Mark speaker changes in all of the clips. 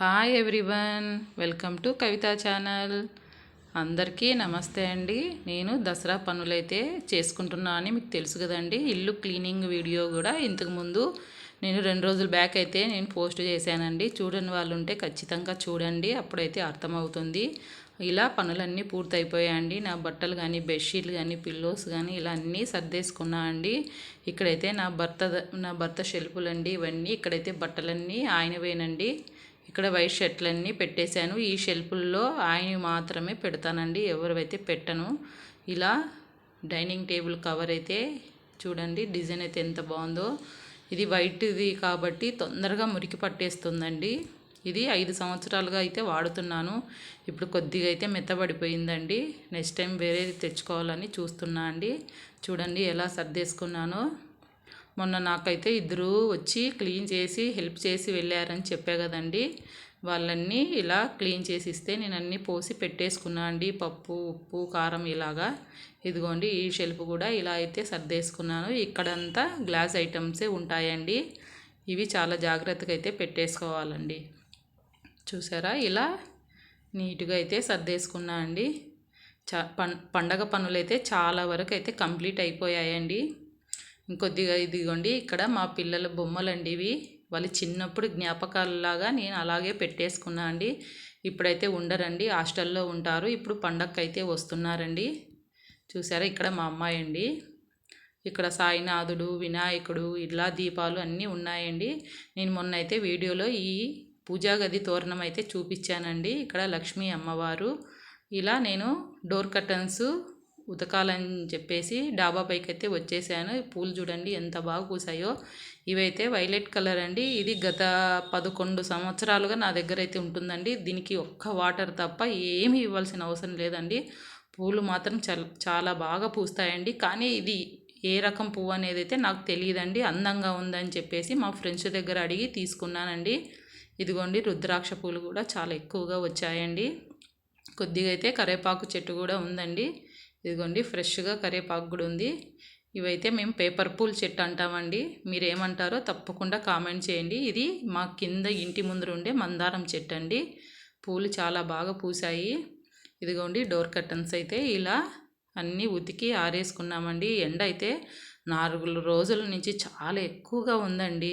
Speaker 1: Hi everyone welcome to Kavitha channel అందరికీ నమస్తే అండి. నేను దసరా పనులైతే చేసుకుంటున్నా అని మీకు తెలుసు కదండి. ఇల్లు క్లీనింగ్ వీడియో కూడా ఇంతకుముందు నేను రెండు రోజుల బ్యాక్ అయితే నేను పోస్ట్ చేశానండి. చూడని వాళ్ళు ఉంటే ఖచ్చితంగా చూడండి అప్పుడైతే అర్థమవుతుంది. ఇలా పనులన్నీ పూర్తయిపోయాయండి. నా బట్టలు కానీ బెడ్షీట్లు కానీ పిల్లోస్ కానీ ఇలా అన్నీ సర్దేసుకున్నా అండి. ఇక్కడైతే నా భర్త నా భర్త షెల్పులండి ఇవన్నీ. ఇక్కడైతే బట్టలన్నీ ఆయనవేనండి. ఇక్కడ వైట్ షర్ట్లన్నీ పెట్టేశాను. ఈ షెల్ఫుల్లో ఆయన మాత్రమే పెడతానండి. ఎవరివైతే పెట్టను. ఇలా డైనింగ్ టేబుల్ కవర్ అయితే చూడండి డిజైన్ అయితే ఎంత బాగుందో. ఇది వైట్ది కాబట్టి తొందరగా మురికి పట్టేస్తుందండి. ఇది ఐదు సంవత్సరాలుగా అయితే వాడుతున్నాను. ఇప్పుడు కొద్దిగా అయితే మెత్తబడిపోయిందండి. నెక్స్ట్ టైం వేరేది తెచ్చుకోవాలని చూస్తున్నా అండి. చూడండి ఎలా సర్దేసుకున్నానో. మొన్న నాకైతే ఇద్దరు వచ్చి క్లీన్ చేసి హెల్ప్ చేసి వెళ్ళారని చెప్పా కదండి. వాళ్ళన్నీ ఇలా క్లీన్ చేసి ఇస్తే నేను అన్నీ పోసి పెట్టేసుకున్నా అండి. పప్పు ఉప్పు కారం ఇలాగా. ఇదిగోండి ఈ షెల్ఫ్ కూడా ఇలా అయితే సర్దేసుకున్నాను. ఇక్కడంతా గ్లాస్ ఐటమ్సే ఉంటాయండి. ఇవి చాలా జాగ్రత్తగా అయితే పెట్టేసుకోవాలండి. చూసారా? ఇలా నీట్గా అయితే సర్దేసుకున్నా అండి. చా పండగ పనులైతే చాలా వరకు అయితే కంప్లీట్ అయిపోయాయండి. ఇంకొద్దిగా ఇదిగోండి ఇక్కడ మా పిల్లల బొమ్మలండి ఇవి వాళ్ళు చిన్నప్పుడు జ్ఞాపకాలలాగా నేను అలాగే పెట్టేసుకున్నా అండి. ఇప్పుడైతే ఉండరండి హాస్టల్లో ఉంటారు. ఇప్పుడు పండక్కైతే అయితే వస్తున్నారండి. చూసారా ఇక్కడ మా అమ్మాయి అండి ఇక్కడ సాయినాథుడు వినాయకుడు ఇలా దీపాలు అన్నీ ఉన్నాయండి. నేను మొన్న అయితే వీడియోలో ఈ పూజా గది తోరణం అయితే చూపించానండి. ఇక్కడ లక్ష్మీ అమ్మవారు. ఇలా నేను డోర్ కర్టన్స్ ఉతకాలని చెప్పేసి డాబా పైకి అయితే వచ్చేసాను. పూలు చూడండి ఎంత బాగా పూసాయో. ఇవైతే వైలెట్ కలర్ అండి. ఇది గత పదకొండు సంవత్సరాలుగా నా దగ్గర అయితే ఉంటుందండి. దీనికి ఒక్క వాటర్ తప్ప ఏమీ ఇవ్వాల్సిన అవసరం లేదండి. పూలు మాత్రం చాలా బాగా పూస్తాయండి. కానీ ఇది ఏ రకం పువ్వు అనేది అయితే నాకు తెలియదండి. అందంగా ఉందని చెప్పేసి మా ఫ్రెండ్స్ దగ్గర అడిగి తీసుకున్నానండి. ఇదిగోండి రుద్రాక్ష పూలు కూడా చాలా ఎక్కువగా వచ్చాయండి. కొద్దిగా అయితే కరేపాకు చెట్టు కూడా ఉందండి. ఇదిగోండి ఫ్రెష్గా కరేపాకు కూడా ఉంది. ఇవైతే మేము పేపర్ పూల్ చెట్టు అంటామండి. మీరు ఏమంటారో తప్పకుండా కామెంట్ చేయండి. ఇది మా కింద ఇంటి ముందర ఉండే మందారం చెట్టు అండి. పూలు చాలా బాగా పూసాయి ఇదిగోండి డోర్ కర్టన్స్ అయితే ఇలా అన్నీ ఉతికి ఆరేసుకున్నామండి. ఎండ అయితే నాలుగు రోజుల నుంచి చాలా ఎక్కువగా ఉందండి.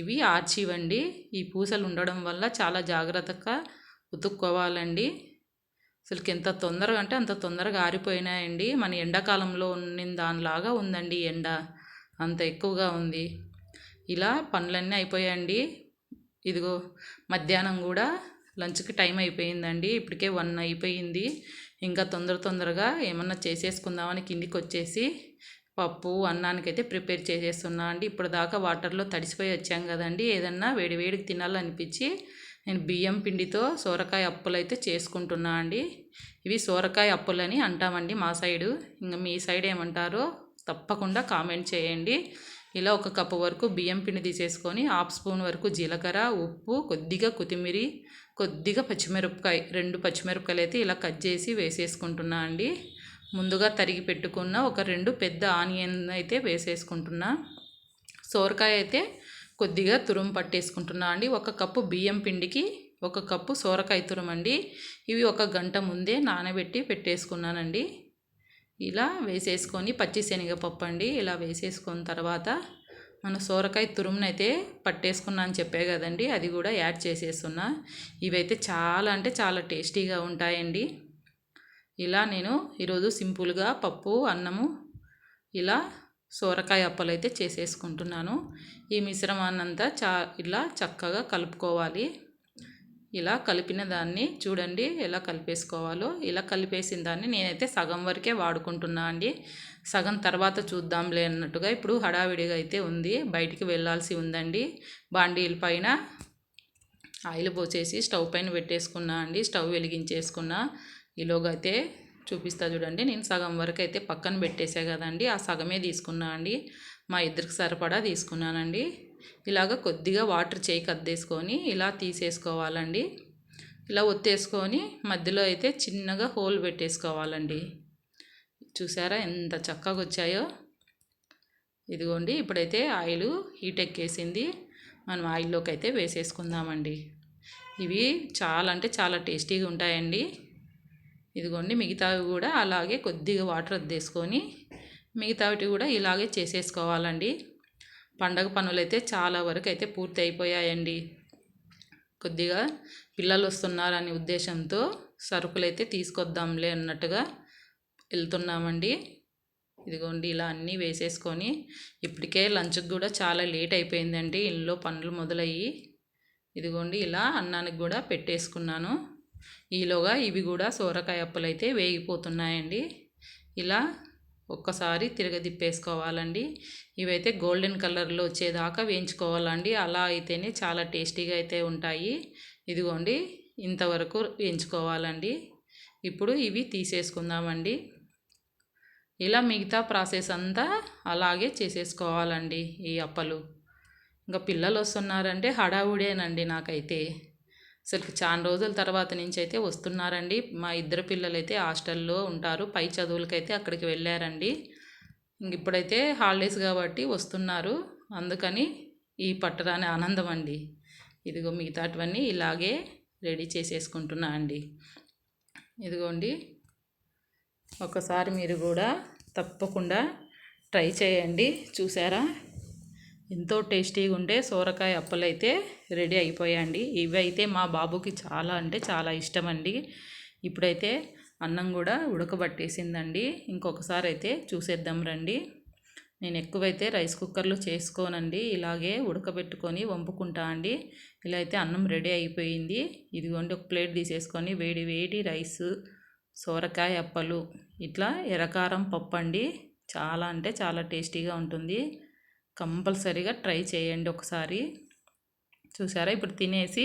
Speaker 1: ఇవి ఆర్చివండి ఈ పూసలు ఉండడం వల్ల చాలా జాగ్రత్తగా ఉతుక్కోవాలండి. అసలుకి ఎంత తొందరగా అంటే అంత తొందరగా ఆరిపోయినాయండి. మన ఎండాకాలంలో ఉన్న దానిలాగా ఉందండి ఎండ. అంత ఎక్కువగా ఉంది. ఇలా పనులన్నీ అయిపోయాయండి. ఇదిగో మధ్యాహ్నం కూడా లంచ్కి టైం అయిపోయిందండి. ఇప్పటికే వన్ అయిపోయింది. ఇంకా తొందర తొందరగా ఏమన్నా చేసేసుకుందామని కిందికి వచ్చేసి పప్పు అన్నానికైతే ప్రిపేర్ చేసేస్తున్నా అండి. ఇప్పుడు దాకా వాటర్లో తడిసిపోయి వచ్చాం కదండి. ఏదన్నా వేడి వేడికి తినాలనిపించి నేను బియ్యం పిండితో సోరకాయ అప్పులు అయితే చేసుకుంటున్నా అండి. ఇవి సోరకాయ అప్పులని అంటామండి మా సైడు. ఇంకా మీ సైడ్ ఏమంటారో తప్పకుండా కామెంట్ చేయండి. ఇలా ఒక కప్పు వరకు బియ్యం పిండి తీసేసుకొని హాఫ్ స్పూన్ వరకు జీలకర్ర ఉప్పు కొద్దిగా కొత్తిమీర కొద్దిగా పచ్చిమిరపకాయ రెండు పచ్చిమిరపకాయలు అయితే ఇలా కట్ చేసి వేసేసుకుంటున్నా అండి. ముందుగా తరిగి పెట్టుకున్న ఒక రెండు పెద్ద ఆనియన్ అయితే వేసేసుకుంటున్నా. సోరకాయ అయితే కొద్దిగా తురుము పట్టేసుకుంటున్నా అండి. ఒక కప్పు బియ్యం పిండికి ఒక కప్పు సోరకాయ తురమండి. అండి ఇవి ఒక గంట ముందే నానబెట్టి పెట్టేసుకున్నానండి. ఇలా వేసేసుకొని పచ్చి శనగపప్పు అండి. ఇలా వేసేసుకున్న తర్వాత మన సోరకాయ తురుమునైతే పట్టేసుకున్నా అని చెప్పే కదండి. అది కూడా యాడ్ చేసేస్తున్నా. ఇవైతే చాలా అంటే చాలా టేస్టీగా ఉంటాయండి. ఇలా నేను ఈరోజు సింపుల్గా పప్పు అన్నము ఇలా సోరకాయ అప్పలు అయితే చేసేసుకుంటున్నాను. ఈ మిశ్రమాన్నంతా చా ఇలా చక్కగా కలుపుకోవాలి. ఇలా కలిపిన దాన్ని చూడండి ఎలా కలిపేసుకోవాలో. ఇలా కలిపేసిన దాన్ని నేనైతే సగం వరకే వాడుకుంటున్నా అండి. సగం తర్వాత చూద్దాంలే అన్నట్టుగా ఇప్పుడు హడావిడిగా అయితే ఉంది. బయటికి వెళ్ళాల్సి ఉందండి. బాండీల పైన ఆయిల్ పోసేసి స్టవ్ పైన పెట్టేసుకున్నా అండి. స్టవ్ వెలిగించేసుకున్నా. ఈలోగా అయితే చూపిస్తా చూడండి. నేను సగం వరకు అయితే పక్కన పెట్టేసా కదండి. ఆ సగమే తీసుకున్నా అండి. మా ఇద్దరికి సరిపడా తీసుకున్నానండి. ఇలాగ కొద్దిగా వాటర్ చేయి కద్దేసుకొని ఇలా తీసేసుకోవాలండి. ఇలా ఒత్తేసుకొని మధ్యలో అయితే చిన్నగా హోల్ పెట్టేసుకోవాలండి. చూసారా ఎంత చక్కగా వచ్చాయో ఇదిగోండి ఇప్పుడైతే ఆయిల్ హీట్ ఎక్కేసింది. మనం ఆయిల్లోకి అయితే వేసేసుకుందామండి. ఇవి చాలా అంటే చాలా టేస్టీగా ఉంటాయండి. ఇదిగోండి మిగతావి కూడా అలాగే కొద్దిగా వాటర్ అద్దేసుకొని మిగతావి కూడా ఇలాగే చేసేసుకోవాలండి. పండగ పనులైతే చాలా వరకు అయితే పూర్తి అయిపోయాయండి కొద్దిగా పిల్లలు వస్తున్నారనే ఉద్దేశంతో సరుకులైతే తీసుకొద్దాంలే అన్నట్టుగా వెళ్తున్నామండి ఇదిగోండి ఇలా అన్నీ వేసేసుకొని ఇప్పటికే లంచ్కి కూడా చాలా లేట్ అయిపోయిందండి. ఇంట్లో పనులు మొదలయ్యి. ఇదిగోండి ఇలా అన్నానికి కూడా పెట్టేసుకున్నాను. ఈలోగా ఇవి కూడా సోరకాయ అప్పలు అయితే వేగిపోతున్నాయండి. ఇలా ఒక్కసారి తిరగదిప్పేసుకోవాలండి. ఇవైతే గోల్డెన్ కలర్లో వచ్చేదాకా వేయించుకోవాలండి. అలా అయితేనే చాలా టేస్టీగా అయితే ఉంటాయి. ఇదిగోండి ఇంతవరకు వేయించుకోవాలండి. ఇప్పుడు ఇవి తీసేసుకుందామండి. ఇలా మిగతా ప్రాసెస్ అంతా అలాగే చేసేసుకోవాలండి ఈ అప్పలు. ఇంకా పిల్లలు వస్తున్నారంటే హడావుడేనండి నాకైతే. అసలు చాలా రోజుల తర్వాత నుంచి అయితే వస్తున్నారండి. మా ఇద్దరు పిల్లలు అయితే హాస్టల్లో ఉంటారు. పై చదువులకైతే అక్కడికి వెళ్ళారండి. ఇప్పుడైతే హాలిడేస్ కాబట్టి వస్తున్నారు. అందుకని ఈ పట్టరాని ఆనందం అండి. ఇదిగో మిగతాటివన్నీ ఇలాగే రెడీ చేసేసుకుంటున్నా అండి. ఇదిగోండి. ఒకసారి మీరు కూడా తప్పకుండా ట్రై చేయండి. చూసారా? ఎంతో టేస్టీగా ఉండే సోరకాయ అప్పలు అయితే రెడీ అయిపోయాయండి. ఇవి అయితే మా బాబుకి చాలా అంటే చాలా ఇష్టం అండి ఇప్పుడైతే అన్నం కూడా ఉడకబట్టేసిందండి. ఇంకొకసారి అయితే చూసేద్దాం రండి. నేను ఎక్కువైతే రైస్ కుక్కర్లో చేసుకోనండి. ఇలాగే ఉడకబెట్టుకొని వంపుకుంటా అండి. ఇలా అయితే అన్నం రెడీ అయిపోయింది. ఇదిగోండి ఒక ప్లేట్ తీసేసుకొని వేడి వేడి రైస్ సోరకాయ అప్పలు ఇట్లా ఎర్రకారం పప్పు అండి చాలా అంటే చాలా టేస్టీగా ఉంటుంది. కంపల్సరీగా ట్రై చేయండి ఒకసారి. చూసారా? ఇప్పుడు తినేసి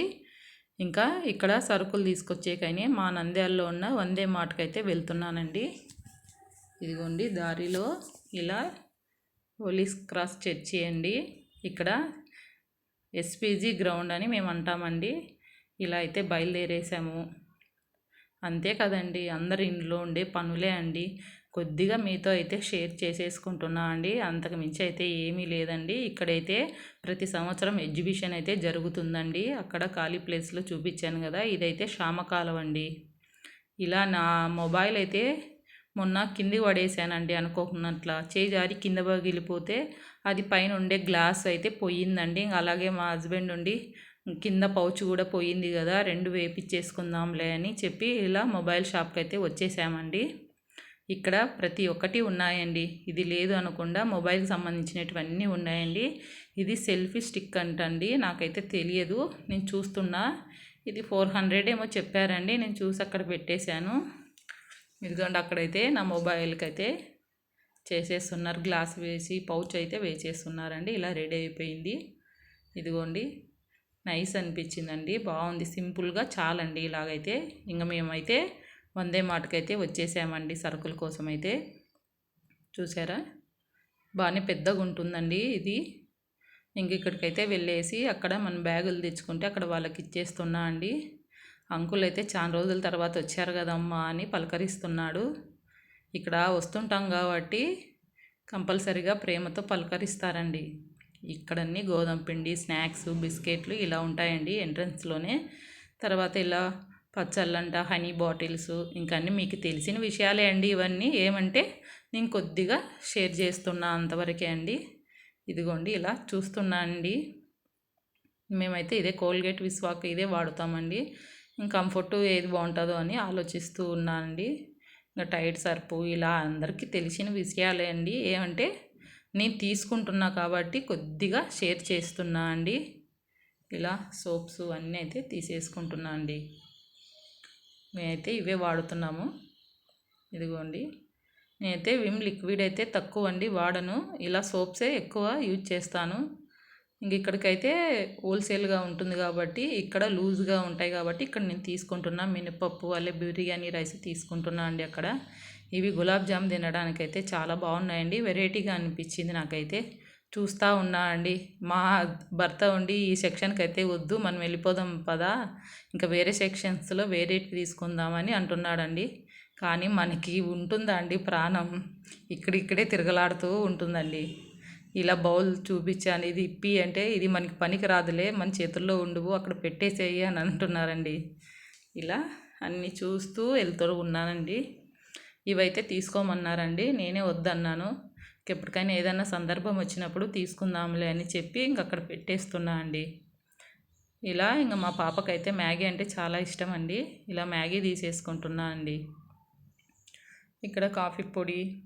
Speaker 1: ఇంకా ఇక్కడ సరుకులు తీసుకొచ్చేకైనా మా నంద్యాలలో ఉన్న వందే మాటకైతే వెళ్తున్నానండి. ఇదిగోండి దారిలో ఇలా పోలీస్ క్రాస్ చర్చి అండి ఇక్కడ ఎస్పీజీ గ్రౌండ్ అని మేము అంటామండి. ఇలా అయితే బయలుదేరేసాము. అంతే కదండి అందరి ఇంట్లో ఉండే పనులే అండి. కొద్దిగా మీతో అయితే షేర్ చేసేసుకుంటున్నా అండి. అంతకు మించి అయితే ఏమీ లేదండి. ఇక్కడైతే ప్రతి సంవత్సరం ఎగ్జిబిషన్ అయితే జరుగుతుందండి. అక్కడ ఖాళీ ప్లేస్లో చూపించాను కదా ఇదైతే శ్యామకాలం అండి. ఇలా నా మొబైల్ అయితే మొన్న కింది పడేసానండి అనుకోకున్నట్ల. చేయి జారి కింద పగిలిపోతే అది పైన ఉండే గ్లాస్ అయితే పోయిందండి. అలాగే మా హస్బెండ్ ఉండి కింద పౌచ్ కూడా పోయింది కదా రెండు వేపించేసుకుందాంలే అని చెప్పి ఇలా మొబైల్ షాప్కి అయితే వచ్చేసామండి. ఇక్కడ ప్రతి ఒక్కటి ఉన్నాయండి. ఇది లేదు అనకుండా మొబైల్కి సంబంధించినటువన్నీ ఉన్నాయండి. ఇది సెల్ఫీ స్టిక్ అంటండి. నాకైతే తెలియదు. నేను చూస్తున్నా. ఇది ఫోర్ హండ్రెడ్ ఏమో చెప్పారండి. నేను చూసి అక్కడ పెట్టేశాను. ఇదిగోండి అక్కడైతే నా మొబైల్కి అయితే చేసేస్తున్నారు. గ్లాస్ వేసి పౌచ్ అయితే వేసేస్తున్నారండి. ఇలా రెడీ అయిపోయింది. ఇదిగోండి నైస్ అనిపించిందండి. బాగుంది. సింపుల్గా చాలండి ఇలాగైతే. ఇంకా మేమైతే వందే మాటకైతే వచ్చేసామండి సరుకుల కోసం అయితే చూసారా? బాగానే పెద్దగా ఉంటుందండి ఇది. ఇంక ఇక్కడికైతే వెళ్ళేసి అక్కడ మన బ్యాగులు తెచ్చుకుంటే అక్కడ వాళ్ళకి ఇచ్చేస్తున్నా అండి. అంకుల్ అయితే చాలా రోజుల తర్వాత వచ్చారు కదమ్మా అని పలకరిస్తున్నాడు. ఇక్కడ వస్తుంటాం కాబట్టి కంపల్సరిగా ప్రేమతో పలకరిస్తారండి. ఇక్కడన్నీ గోధుమ పిండి స్నాక్స్ బిస్కెట్లు ఇలా ఉంటాయండి ఎంట్రన్స్లోనే. తర్వాత ఇలా పచ్చళ్ళంట హనీ బాటిల్స్ ఇంకా అన్నీ మీకు తెలిసిన విషయాలే అండి ఇవన్నీ. ఏమంటే నేను కొద్దిగా షేర్ చేస్తున్నా అంతవరకే అండి. ఇదిగోండి ఇలా చూస్తున్నా అండి. మేమైతే ఇదే కోల్గేట్ విస్వాక్ ఇదే వాడుతామండి. కంఫర్ట్ ఏది బాగుంటుందో అని ఆలోచిస్తూ ఉన్నానండి ఇంకా టైట్ సర్పు ఇలా అందరికీ తెలిసిన విషయాలే అండి. ఏమంటే నేను తీసుకుంటున్నా కాబట్టి కొద్దిగా షేర్ చేస్తున్నా అండి. ఇలా సోప్స్ అన్నీ అయితే తీసేసుకుంటున్నా అండి. మేమైతే ఇవే వాడుతున్నాము. ఇదిగోండి. నేనైతే విమ్ లిక్విడ్ అయితే తక్కువ అండి వాడను. ఇలా సోప్సే ఎక్కువ యూజ్ చేస్తాను. ఇంక ఇక్కడికైతే హోల్సేల్గా ఉంటుంది కాబట్టి ఇక్కడ లూజ్గా ఉంటాయి కాబట్టి ఇక్కడ నేను తీసుకుంటున్నా. మినపప్పు అలాగే బిర్యానీ రైస్ తీసుకుంటున్నా అండి అక్కడ. ఇవి గులాబ్ జామ్ తినడానికైతే చాలా బాగున్నాయండి. వెరైటీగా అనిపించింది నాకైతే. చూస్తూ ఉన్నా అండి. మా భర్త ఉండి ఈ సెక్షన్కి అయితే వద్దు మనం వెళ్ళిపోదాం పదా ఇంకా వేరే సెక్షన్స్లో వేరే తీసుకుందామని అంటున్నాడండి. కానీ మనకి ఉంటుందా అండి ప్రాణం? ఇక్కడిక్కడే తిరగలాడుతూ ఉంటుందండి. ఇలా బౌల్ చూపించాను ఇది ఇప్పి అంటే ఇది మనకి పనికి రాదులే మన చేతుల్లో ఉండవు అక్కడ పెట్టేసేయి అని అంటున్నారండి. ఇలా అన్నీ చూస్తూ వెళ్తూ ఉన్నానండి. ఇవైతే తీసుకోమన్నారండి నేనే వద్దన్నాను. ఎప్పటికైనా ఏదైనా సందర్భం వచ్చినప్పుడు తీసుకుందాంలే అని చెప్పి ఇంక అక్కడ పెట్టేస్తున్నా అండి. ఇలా ఇంకా మా పాపకైతే మ్యాగీ అంటే చాలా ఇష్టం అండి. ఇలా మ్యాగీ తీసేసుకుంటున్నా అండి. ఇక్కడ కాఫీ పొడి.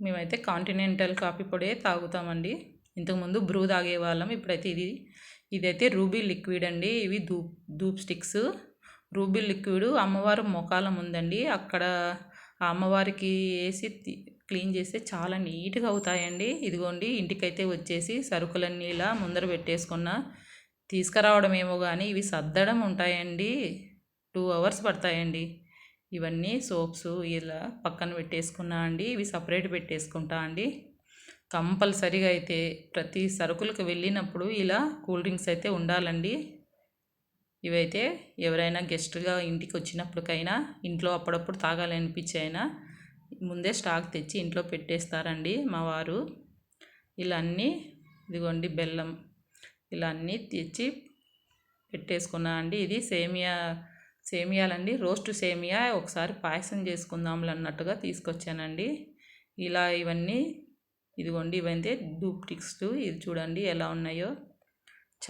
Speaker 1: మేమైతే కాంటినెంటల్ కాఫీ పొడే తాగుతామండి. ఇంతకుముందు బ్రూ తాగేవాళ్ళం ఇప్పుడైతే ఇది ఇదైతే రూబీ లిక్విడ్ అండి. ఇవి dhoop dhoop sticks. Ruby liquid అమ్మవారు మొకాలం ఉందండి అక్కడ అమ్మవారికి వేసి క్లీన్ చేస్తే చాలా నీట్గా అవుతాయండి. ఇదిగోండి ఇంటికైతే వచ్చేసి సరుకులన్నీ ఇలా ముందర పెట్టేసుకున్న తీసుకురావడం ఏమో కానీ ఇవి సర్దడం ఉంటాయండి. టూ అవర్స్ పడతాయండి. ఇవన్నీ సోప్స్ ఇలా పక్కన పెట్టేసుకున్నా అండి ఇవి సపరేట్ పెట్టేసుకుంటా అండి. కంపల్సరీగా అయితే ప్రతి సరుకులకు వెళ్ళినప్పుడు ఇలా కూల్ డ్రింక్స్ అయితే ఉండాలండి. ఇవైతే ఎవరైనా గెస్ట్గా ఇంటికి వచ్చినప్పటికైనా ఇంట్లో అప్పుడప్పుడు తాగాలనిపించైనా ముందే స్టాక్ తెచ్చి ఇంట్లో పెట్టేస్తారండి మా వారు. ఇలా అన్నీ ఇదిగోండి బెల్లం ఇలా అన్నీ తెచ్చి పెట్టేసుకున్నా అండి. ఇది సేమియా సేమియాలండి. రోస్ట్ సేమియా ఒకసారి పాయసం చేసుకుందాంలు అన్నట్టుగా తీసుకొచ్చానండి. ఇలా ఇవన్నీ ఇదిగోండి ఇవైతే ధూప్టిక్స్ ఇది చూడండి ఎలా ఉన్నాయో.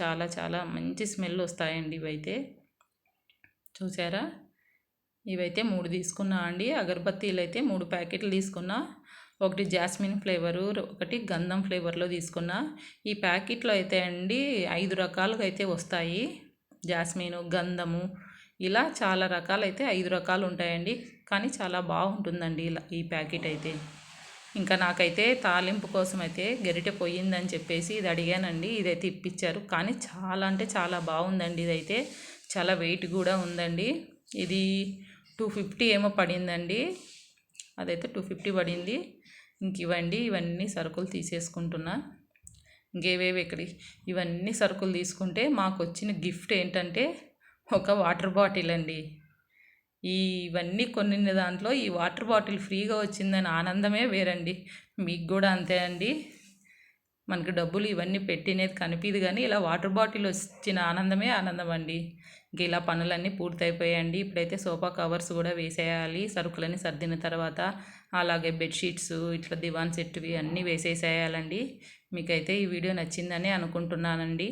Speaker 1: చాలా చాలా మంచి స్మెల్ వస్తాయండి ఇవైతే. చూసారా? ఇవైతే మూడు తీసుకున్నా అండి. అగరబత్తీలు అయితే మూడు ప్యాకెట్లు తీసుకున్నా. ఒకటి జాస్మిన్ ఫ్లేవరు ఒకటి గంధం ఫ్లేవర్లో తీసుకున్నా. ఈ ప్యాకెట్లో అయితే అండి ఐదు రకాలుగా అయితే వస్తాయి. జాస్మిను గంధము ఇలా చాలా రకాలు అయితే ఐదు రకాలు ఉంటాయండి. కానీ చాలా బాగుంటుందండి ఇలా ఈ ప్యాకెట్ అయితే. ఇంకా నాకైతే తాలింపు కోసం అయితే గరిటె పోయిందని చెప్పేసి ఇది అడిగానండి. ఇదైతే ఇప్పించారు కానీ చాలా అంటే చాలా బాగుందండి ఇదైతే. చాలా వెయిట్ కూడా ఉందండి. ఇది టూ ఫిఫ్టీ ఏమో పడిందండి. అదైతే టూ ఫిఫ్టీ పడింది. ఇంక ఇవ్వండి ఇవన్నీ సరుకులు తీసేసుకుంటున్నా. ఇంకేవేవి ఇక్కడ ఇవన్నీ సరుకులు తీసుకుంటే మాకు వచ్చిన గిఫ్ట్ ఏంటంటే ఒక వాటర్ బాటిల్ అండి. ఇవన్నీ కొన్ని దాంట్లో ఈ వాటర్ బాటిల్ ఫ్రీగా వచ్చిందని ఆనందమే వేరండి. మీకు కూడా అంతే అండి. మనకి డబ్బులు ఇవన్నీ పెట్టినది కనిపించదు కానీ ఇలా వాటర్ బాటిల్ వచ్చిన ఆనందమే ఆనందం అండి. ఇంక ఇలా పనులన్నీ పూర్తయిపోయాయండి. ఇప్పుడైతే సోఫా కవర్స్ కూడా వేసేయాలి. సరుకులన్నీ సర్దిన తర్వాత అలాగే బెడ్షీట్స్ ఇట్లా దివాన్ సెట్వి అన్నీ వేసేసేయాలండి. మీకైతే ఈ వీడియో నచ్చిందని అనుకుంటున్నానండి.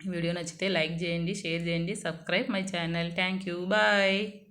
Speaker 1: వీడియో నచ్చితే లైక్ చేయండి షేర్ చేయండి subscribe my channel. Thank you. Bye.